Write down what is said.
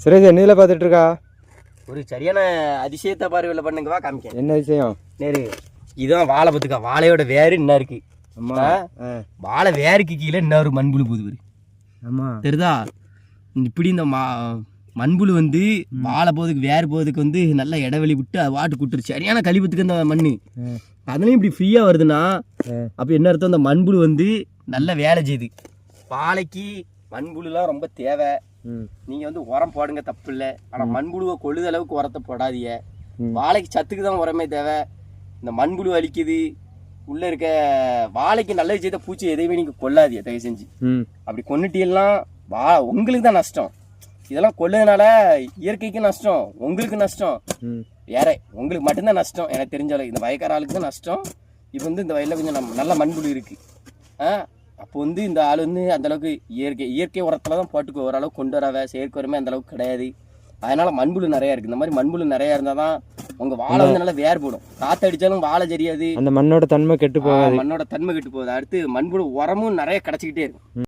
சுரேஷ் என்னதில் பார்த்துட்டு இருக்கா ஒரு சரியான அதிசயத்தை பார்வையில் பண்ணுங்கவா காமிக்க என்ன விஷயம் நேரு இதுதான் வாழை பத்துக்கா வாழையோட வேறு என்ன இருக்கு. அம்மா ஆ? ஆ. வாழை வேருக்கு கீழே இன்னொரு மண்புழு போகுது பாரு ஆமாம் தெரியுதா? இப்படி இந்த மா மண்புழு வந்து வாழை போகிறதுக்கு வேறு போகிறதுக்கு வந்து நல்லா இடைவெளி விட்டு அது வாட்டு கூட்டுரு சரியான கழிவுத்துக்கு அந்த மண் அதுலேயும் இப்படி ஃப்ரீயாக வருதுன்னா அப்போ என்ன அர்த்தம்? அந்த மண்புழு வந்து நல்ல வேலை செய்யுது. வாழைக்கு மண்புழுலாம் ரொம்ப தேவை. நீங்கள் வந்து உரம் போடுங்க தப்பு இல்லை ஆனால் மண்புழுவை கொழுத அளவுக்கு உரத்தை போடாதீங்க. வாழைக்கு சத்துக்கு தான் உரமே தேவை. இந்த மண்புழு அழிக்குது. உள்ளே இருக்க வாழைக்கு நல்லது செய்த பூச்சி எதையுமே நீங்கள் கொல்லாதீங்க தயவு செஞ்சு. அப்படி கொண்டுட்டீங்கன்னா வா உங்களுக்கு தான் நஷ்டம். இதெல்லாம் கொள்ளதுனால இயற்கைக்கு நஷ்டம் உங்களுக்கு நஷ்டம். வேற உங்களுக்கு மட்டும்தான் நஷ்டம். எனக்கு தெரிஞ்ச அளவுக்கு இந்த வயக்கார ஆளுக்கு தான் நஷ்டம். இப்போ வந்து இந்த வயலில் கொஞ்சம் நம்ம நல்ல மண்புழு இருக்கு. ஆ? அப்போ வந்து இந்த ஆள் வந்து அந்த அளவுக்கு இயற்கை இயற்கை உரத்தில் தான் போட்டுக்கு ஓரளவுக்கு கொண்டு வரவ செயற்கை உரமே அந்த அளவுக்கு கிடையாது. அதனால மண்புழு நிறையா இருக்கு. இந்த மாதிரி மண்புழு நிறையா இருந்தால் தான் உங்கள் வாழை வந்து நல்லா வேர் போடும். காற்று அடித்தாலும் வாழை தெரியாது அந்த மண்ணோட தன்மை கெட்டு போகாது. மண்ணோட தன்மை கெட்டு போகுது. அடுத்து மண்புழு உரமும் நிறைய கிடச்சிக்கிட்டே இருக்கும்.